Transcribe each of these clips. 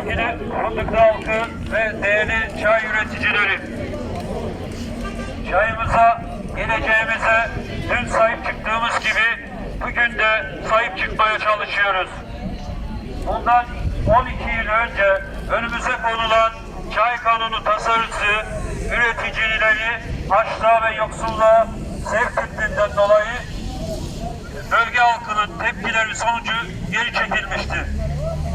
sevgili Fındıklı halkı ve değerli çay üreticileri. Çayımıza, geleceğimize dün sahip çıktığımız gibi bugün de sahip çıkmaya çalışıyoruz. Bundan 12 yıl önce önümüze konulan çay kanunu tasarısı üreticileri açlığa ve yoksulluğa sevk ettiğinden dolayı bölge halkının tepkileri sonucu geri çekilmişti.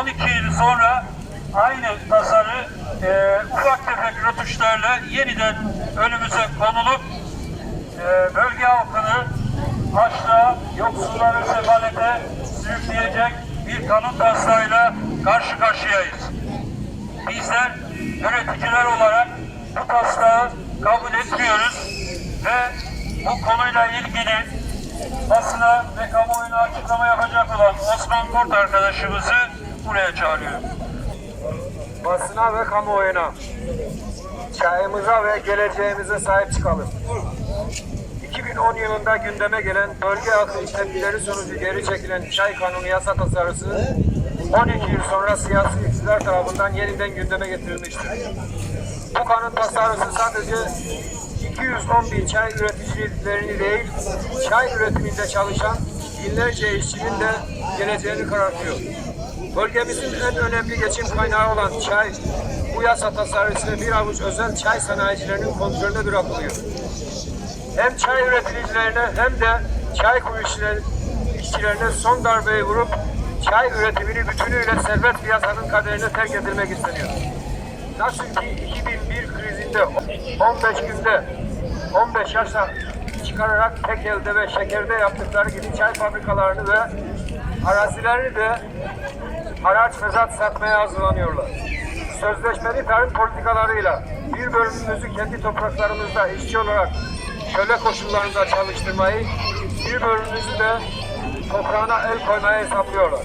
12 yıl sonra aynı tasarı e, ufak tefek rötuşlarla yeniden önümüze konulup e, bölge halkını açlığa, yoksulluğa ve sefalete sürükleyecek bir kanun taslağıyla karşı karşıyayız. Bizler üreticiler olarak bu taslağı kabul etmiyoruz ve bu konuyla ilgili basına ve kamuoyuna açıklama yapacak olan Osman Kurt arkadaşımızı buraya çağırıyorum. Basına ve kamuoyuna çayımıza ve geleceğimize sahip çıkalım. 2010 yılında gündeme gelen bölge halkı tepkileri sonucu geri çekilen çay kanunu yasa tasarısı 12 yıl sonra siyasi iktidar tarafından yeniden gündeme getirilmiştir. Bu kanun tasarısı sadece 210 bin çay üreticilerini değil, çay üretiminde çalışan binlerce işçinin de geleceğini karartıyor. Bölgemizin en önemli geçim kaynağı olan çay, bu yasa tasarısıyla bir avuç özel çay sanayicilerinin kontrolüne bırakılıyor. Hem çay üreticilerine hem de çay kuyucuları işçilerine son darbeyi vurup çay üretimini bütünüyle servet piyasanın kaderine terk edilmek isteniyor. Nasıl ki 2001 krizinde 15 günde 15 yaşa çıkararak tek elde ve şekerde yaptıkları gibi çay fabrikalarını ve arazilerini de haraç fezat satmaya hazırlanıyorlar. Sözleşmeli tarım politikalarıyla bir bölümümüzü kendi topraklarımızda işçi olarak köle koşullarında çalıştırmayı, bir bölümümüzü de toprağına el koymaya hesaplıyorlar.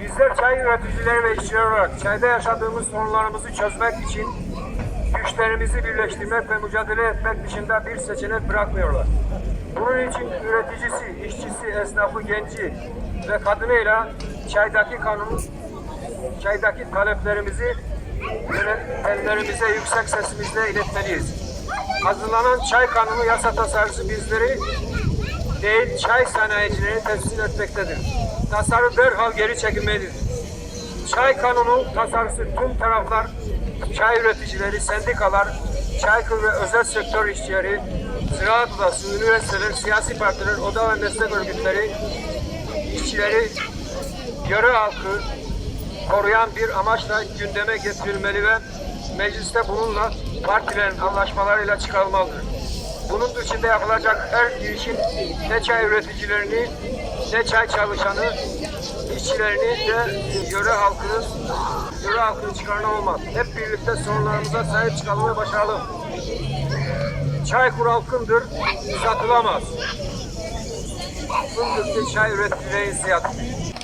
Bizler çay üreticileri ve işçiler olarak çayda yaşadığımız sorunlarımızı çözmek için güçlerimizi birleştirmek ve mücadele etmek dışında bir seçenek bırakmıyorlar. Bunun için üreticisi, işçisi, esnafı, genci ve kadınıyla çaydaki kanun, çaydaki taleplerimizi yönetmenlerimize yüksek sesimizle iletmeliyiz. Hazırlanan çay kanunu yasa tasarısı bizleri değil çay sanayicilerini teslim etmektedir. Tasarı derhal geri çekilmelidir. Çay kanunu tasarısı tüm taraflar, çay üreticileri, sendikalar, Çaykur ve özel sektör işçileri, ziraat odası, üniversiteler, siyasi partiler, oda ve meslek örgütleri, işçileri, yöre halkı koruyan bir amaçla gündeme getirilmeli ve mecliste bununla partilerin anlaşmalarıyla çıkarılmalıdır. Bunun dışında yapılacak her girişim ne çay üreticilerini, ne çay çalışanı, işçilerini de yöre halkının, yöre halkının çıkarına olmaz. Hep birlikte sorunlarımıza sahip çıkalım ve başaralım. Çaykur halkındır, satılamaz. Fındıklı çay üreticilerin siyaseti.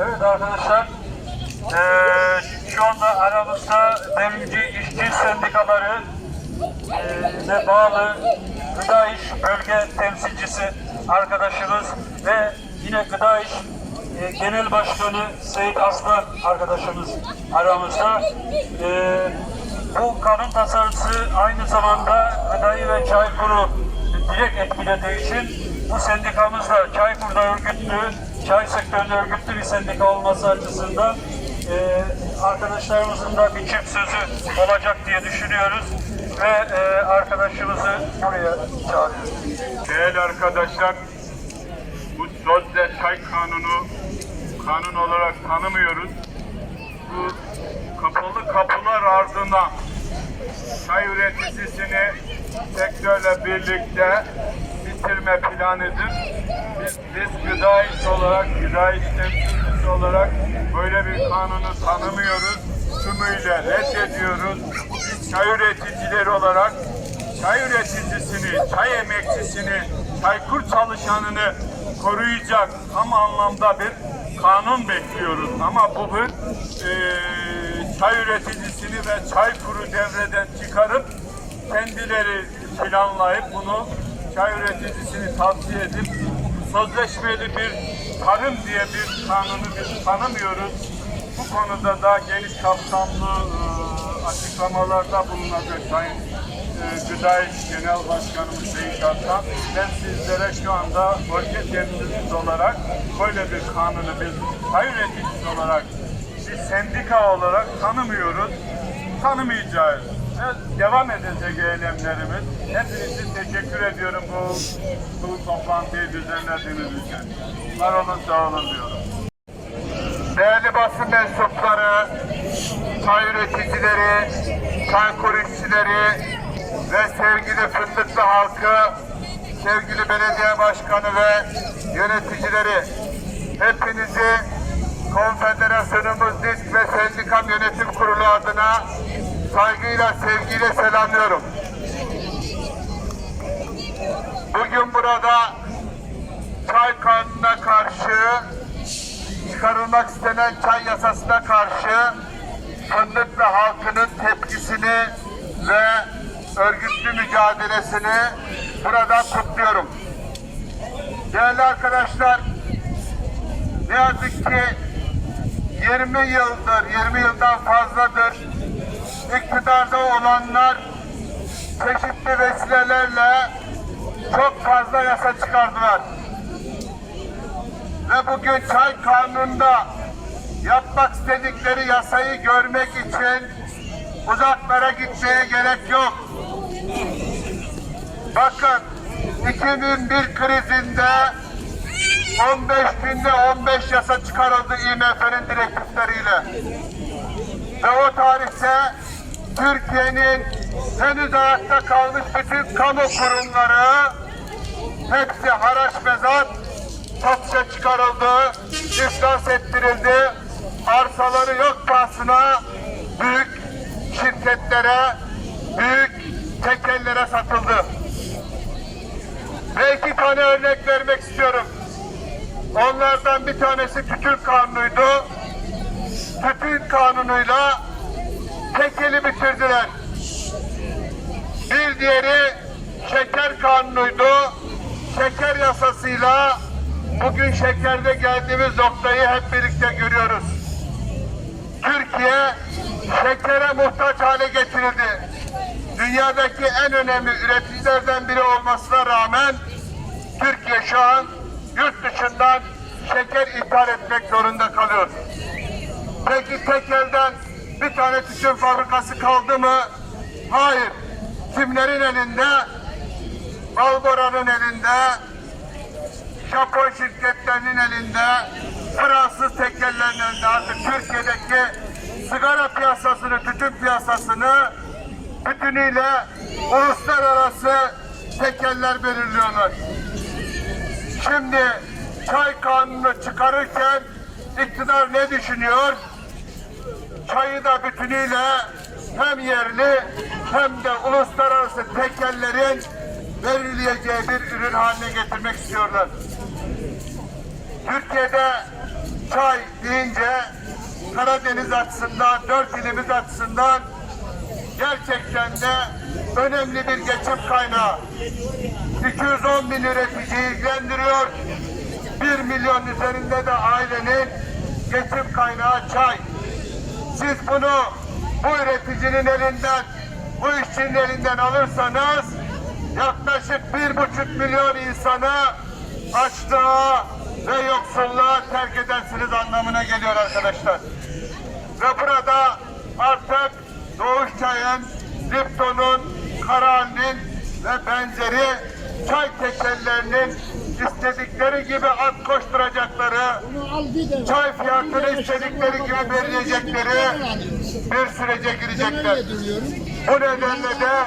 Evet arkadaşlar, eee, şu anda aramızda devrimci işçi sendikaları ve bağlı Gıda İş Bölge Temsilcisi arkadaşımız ve yine Gıda İş eee, Genel Başkanı Seyit Aslan arkadaşımız aramızda. Eee, bu kanun tasarısı aynı zamanda Gıdayı ve Çaykur'u direkt etkilediği için bu sendikamız da Çaykur'da örgütlü, çay sektöründe örgütlü bir sendika olması açısından e, arkadaşlarımızın da bir çift sözü olacak diye düşünüyoruz ve e, arkadaşımızı buraya çağırıyoruz. Değerli arkadaşlar, bu sözde çay kanunu kanun olarak tanımıyoruz. Bu kapalı kapılar ardından çay üreticisini sektörle birlikte bitirme planıdır. Biz, biz gıda iş olarak gıda iş temsilcisi olarak böyle bir kanunu tanımıyoruz. Tümüyle reddediyoruz. Biz çay üreticileri olarak çay üreticisini, çay emekçisini, çaykur çalışanını koruyacak tam anlamda bir kanun bekliyoruz. Ama bu bir eee, çay üreticisini ve çay kuru devreden çıkarıp kendileri planlayıp bunu çay üreticisini tavsiye edip sözleşmeli bir tarım diye bir kanunu biz tanımıyoruz. Bu konuda da geniş kapsamlı e, açıklamalarda bulunacak Sayın e, Gıda İş Genel Başkanımız Seyit Aslan. Ben sizlere şu anda bölge temsilcisi olarak böyle bir kanunu biz çay üreticisi olarak bir sendika olarak tanımıyoruz tanımayacağız. Devam edecek eylemlerimiz. Hepinize teşekkür ediyorum bu, bu toplantıyı düzenlediğiniz için. Var olun, sağ olun diyorum. Değerli basın mensupları, çay üreticileri, çay koruyucuları ve sevgili Fındıklı halkı, sevgili belediye başkanı ve yöneticileri, hepinizi Konfederasyonumuz DİSK ve Sendikam Yönetim Kurulu adına saygıyla, sevgiyle selamlıyorum. Bugün burada çay kanununa karşı, çıkarılmak istenen çay yasasına karşı Fındıklı halkının tepkisini ve örgütlü mücadelesini burada kutluyorum. Değerli arkadaşlar, ne yazık ki 20 yıldır, 20 yıldan fazladır iktidarda olanlar çeşitli vesilelerle çok fazla yasa çıkardılar. Ve bugün çay kanununda yapmak istedikleri yasayı görmek için uzaklara gitmeye gerek yok. Bakın 2001 krizinde 15 günde 15 yasa çıkarıldı IMF'nin direktifleriyle. Ve o tarihte Türkiye'nin henüz ayakta kalmış bütün kamu kurumları hepsi haraç mezat satışa çıkarıldı, iflas ettirildi. Arsaları yok pahasına büyük şirketlere, büyük tekellere satıldı. Ve iki tane örnek vermek istiyorum. Onlardan bir tanesi tütün kanunuydu. Tütün kanunuyla tekeli bitirdiler. Bir diğeri şeker kanunuydu. Şeker yasasıyla bugün şekerde geldiğimiz noktayı hep birlikte görüyoruz. Türkiye şekere muhtaç hale getirildi. Dünyadaki en önemli üreticilerden biri olmasına rağmen Türkiye şu an yurt dışından şeker ithal etmek zorunda kalıyor. Peki tek elden bir tane tütün fabrikası kaldı mı? Hayır. Kimlerin elinde? Balbora'nın elinde, Japon şirketlerinin elinde, Fransız tekellerinin elinde artık Türkiye'deki sigara piyasasını, tütün piyasasını bütünüyle uluslararası tekeller belirliyorlar. Şimdi çay kanunu çıkarırken iktidar ne düşünüyor? Çayı da bütünüyle hem yerli hem de uluslararası tekellerin verileceği bir ürün haline getirmek istiyorlar. Türkiye'de çay deyince Karadeniz açısından, dört ilimiz açısından gerçekten de önemli bir geçim kaynağı. 210 bin üreticiyi ilgilendiriyor. 1 milyon üzerinde de ailenin geçim kaynağı çay. Siz bunu bu üreticinin elinden, bu işçinin elinden alırsanız yaklaşık bir buçuk milyon insanı açlığa ve yoksulluğa terk edersiniz anlamına geliyor arkadaşlar. Ve burada artık Doğuş Çay'ın, Lipton'un, Karal'in ve benzeri çay tekellerinin istedikleri gibi at koşturacakları, çay fiyatını istedikleri gibi belirleyecekleri bir sürece girecekler. Bu nedenle de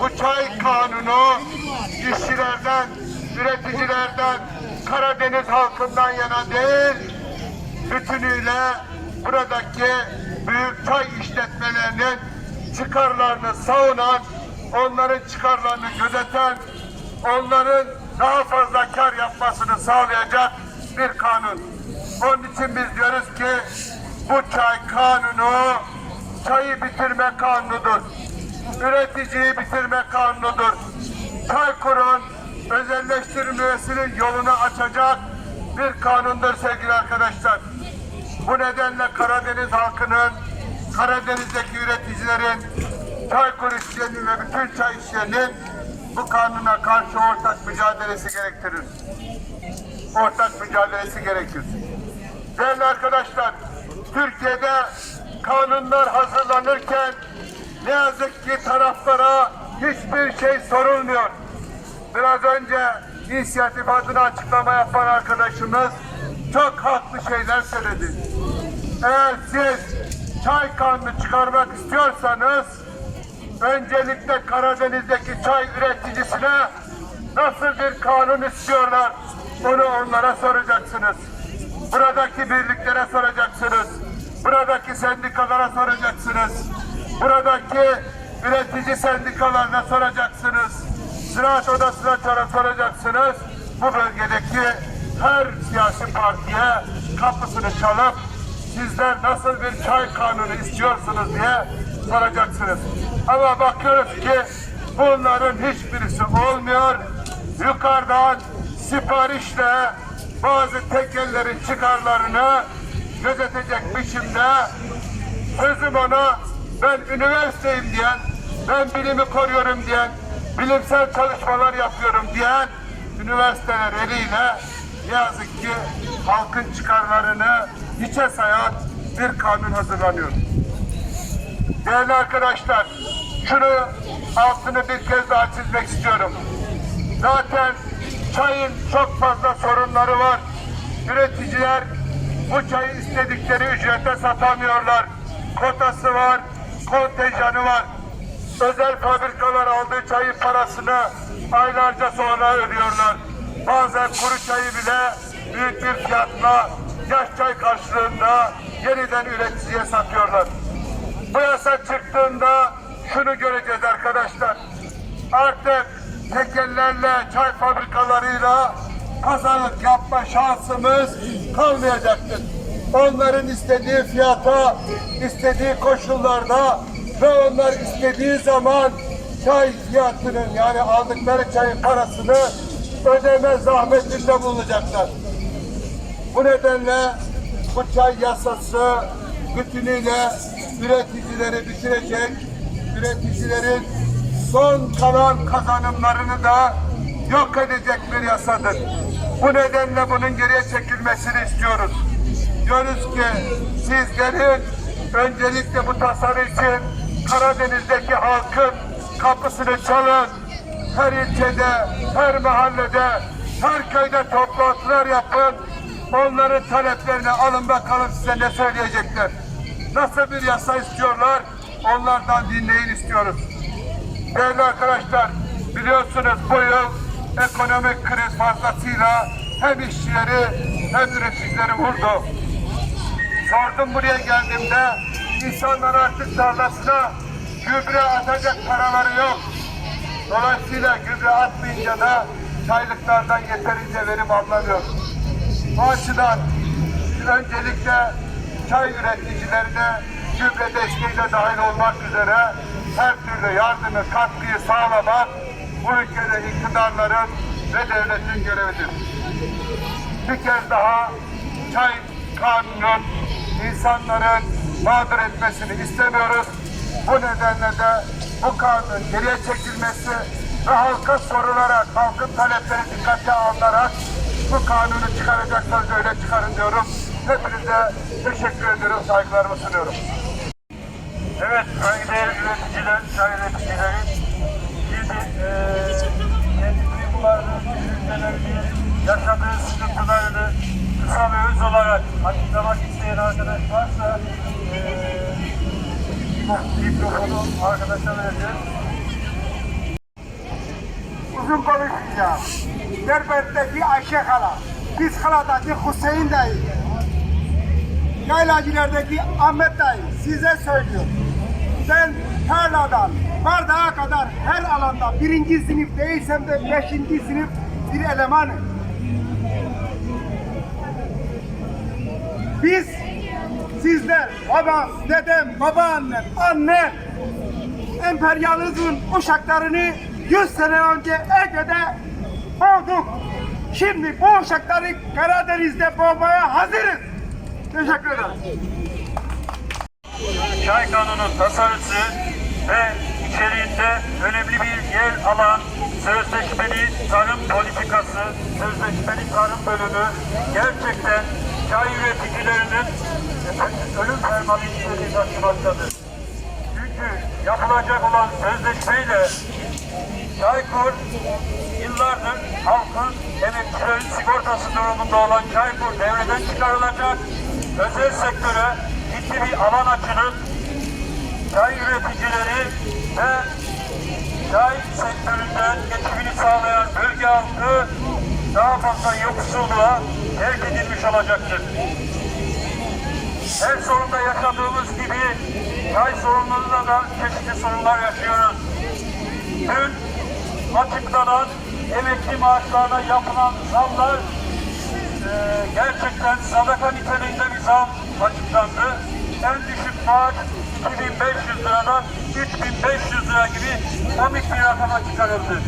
bu çay kanunu işçilerden, üreticilerden, Karadeniz halkından yana değil, bütünüyle buradaki büyük çay işletmelerinin çıkarlarını savunan, onların çıkarlarını gözeten, onların daha fazla kar yapmasını sağlayacak bir kanun. Onun için biz diyoruz ki bu çay kanunu çayı bitirme kanunudur. Üreticiyi bitirme kanunudur. Çaykur'un özelleştirilmesinin yolunu açacak bir kanundur sevgili arkadaşlar. Bu nedenle Karadeniz halkının, Karadeniz'deki üreticilerin, Çaykur işçilerinin ve bütün çay işçilerinin bu kanuna karşı ortak mücadelesi gerektirir. Ortak mücadelesi gerekir. Değerli arkadaşlar, Türkiye'de kanunlar hazırlanırken ne yazık ki taraflara hiçbir şey sorulmuyor. Biraz önce inisiyatif adına açıklama yapan arkadaşımız çok haklı şeyler söyledi. Eğer siz çay kanunu çıkarmak istiyorsanız öncelikle Karadeniz'deki çay üreticisine nasıl bir kanun istiyorlar onu onlara soracaksınız. Buradaki birliklere soracaksınız. Buradaki sendikalara soracaksınız. Buradaki üretici sendikalarına soracaksınız. Ziraat odasına soracaksınız. Bu bölgedeki her siyasi partiye kapısını çalıp sizler nasıl bir çay kanunu istiyorsunuz diye soracaksınız. Ama bakıyoruz ki bunların hiçbirisi olmuyor. Yukarıdan siparişle bazı tekellerin çıkarlarını gözetecek biçimde sözüm ona ben üniversiteyim diyen, ben bilimi koruyorum diyen, bilimsel çalışmalar yapıyorum diyen üniversiteler eliyle yazık ki halkın çıkarlarını hiçe sayan bir kanun hazırlanıyor. Değerli arkadaşlar, şunu altını bir kez daha çizmek istiyorum. Zaten çayın çok fazla sorunları var. Üreticiler bu çayı istedikleri ücrete satamıyorlar. Kotası var, kontenjanı var. Özel fabrikalar aldığı çayın parasını aylarca sonra ödüyorlar. Bazen kuru çayı bile büyük bir fiyatla yaş çay karşılığında yeniden üreticiye satıyorlar. Bu yasa çıktığında şunu göreceğiz arkadaşlar. Artık tekellerle, çay fabrikalarıyla pazarlık yapma şansımız kalmayacaktır. Onların istediği fiyata, istediği koşullarda ve onlar istediği zaman çay fiyatının yani aldıkları çayın parasını ödeme zahmetinde bulunacaklar. Bu nedenle bu çay yasası bütünüyle üreticileri bitirecek, üreticilerin son kalan kazanımlarını da yok edecek bir yasadır. Bu nedenle bunun geriye çekilmesini istiyoruz. Diyoruz ki sizlerin öncelikle bu tasarı için Karadeniz'deki halkın kapısını çalın. Her ilçede, her mahallede, her köyde toplantılar yapın. Onların taleplerini alın bakalım size ne söyleyecekler. Nasıl bir yasa istiyorlar? Onlardan dinleyin istiyoruz. Değerli arkadaşlar, biliyorsunuz bu yıl ekonomik kriz fazlasıyla hem işçileri hem üreticileri vurdu. Sordum buraya geldiğimde insanlar artık tarlasına gübre atacak paraları yok. Dolayısıyla gübre atmayınca da çaylıklardan yeterince verim alınamıyor. Bu açıdan öncelikle çay üreticilerine gübre desteği de dahil olmak üzere her türlü yardımı, katkıyı sağlamak bu ülkede iktidarların ve devletin görevidir. Bir kez daha çay kanunun insanların mağdur etmesini istemiyoruz. Bu nedenle de bu kanunun geriye çekilmesi ve halka sorularak, halkın talepleri dikkate alınarak bu kanunu çıkaracaksanız öyle çıkarın diyorum. Hepinize teşekkür ediyorum, saygılarımı sunuyorum. Evet, saygıdeğer üreticiler, çay üreticileri. Şimdi eee kendi duygularını, düşüncelerini, yaşadığı sıkıntılarını kısa ve öz olarak açıklamak isteyen arkadaş varsa eee mikrofonu arkadaşa vereceğiz. uzun konuşmayacağım. Derbent'teki Ayşe Hala, biz Hala'daki Hüseyin dayı. Yaylacilerdeki Ahmet dayı size söylüyorum. Ben tarladan bardağa kadar her alanda birinci sınıf değilsem de beşinci sınıf bir elemanım. Biz sizler, babam, dedem, babaannem, annem, emperyalizmin uşaklarını 100 sene önce Ege'de boğduk. Şimdi bu uşakları Karadeniz'de boğmaya hazırız. Teşekkür ederim. Çay Kanunu tasarısı ve içeriğinde önemli bir yer alan sözleşmeli tarım politikası, sözleşmeli tarım bölümü gerçekten çay üreticilerinin ölüm fermanı niteliği taşımaktadır. Çünkü yapılacak olan sözleşmeyle Çaykur yıllardır halkın emekçilerin sigortası durumunda olan Çaykur devreden çıkarılacak. Özel sektöre ciddi bir alan açılıp çay üreticileri ve çay sektöründen geçimini sağlayan bölge halkı daha fazla yoksulluğa terk edilmiş olacaktır. Her sorunda yaşadığımız gibi çay sorunlarında da çeşitli sorunlar yaşıyoruz. Dün açıklanan emekli maaşlarına yapılan zamlar gerçekten sadaka niteliğinde bir zam açıklandı. En düşük maaş 2500 liradan 3500 lira gibi komik bir rakama çıkarıldı.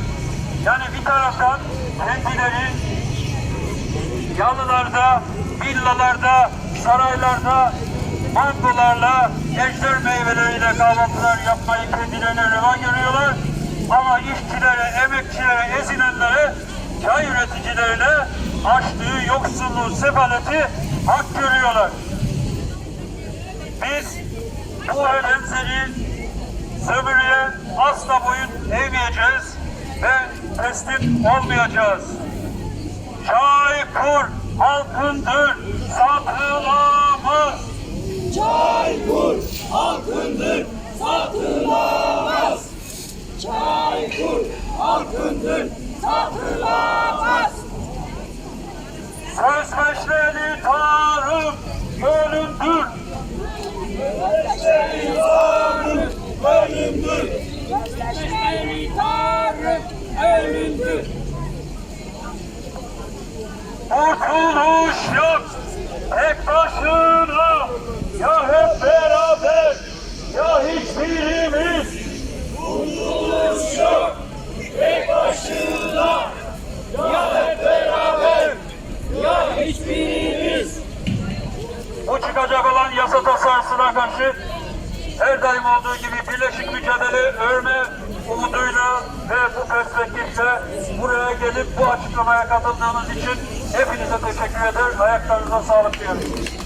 Yani bir taraftan kendileri yalılarda, villalarda, saraylarda, mangolarla, ejder meyveleriyle kahvaltılar yapmayı kendilerine reva görüyorlar. Ama işçilere, emekçilere, ezilenlere, çay üreticilerine açtığı yoksulluğu, sefaleti hak görüyorlar. Biz bu benzeri sömürüye asla boyun eğmeyeceğiz ve teslim olmayacağız. Çaykur halkındır, satılamaz. Çaykur halkındır, satılamaz. Çaykur halkındır, satılamaz. Sözleşmeli tarım ölümdür. Tarım ölümdür. Sözleşmeli tarım ölümdür. Kurtuluş yok tek başına. Ya hep beraber ya hiçbirimiz. Kurtuluş yok tek başına. Ya hep beraber ya hiçbirimiz. Bu çıkacak olan yasa tasarısına karşı her daim olduğu gibi birleşik mücadele örme umuduyla ve bu perspektifte buraya gelip bu açıklamaya katıldığınız için hepinize teşekkür eder. Ayaklarınıza sağlık diyorum.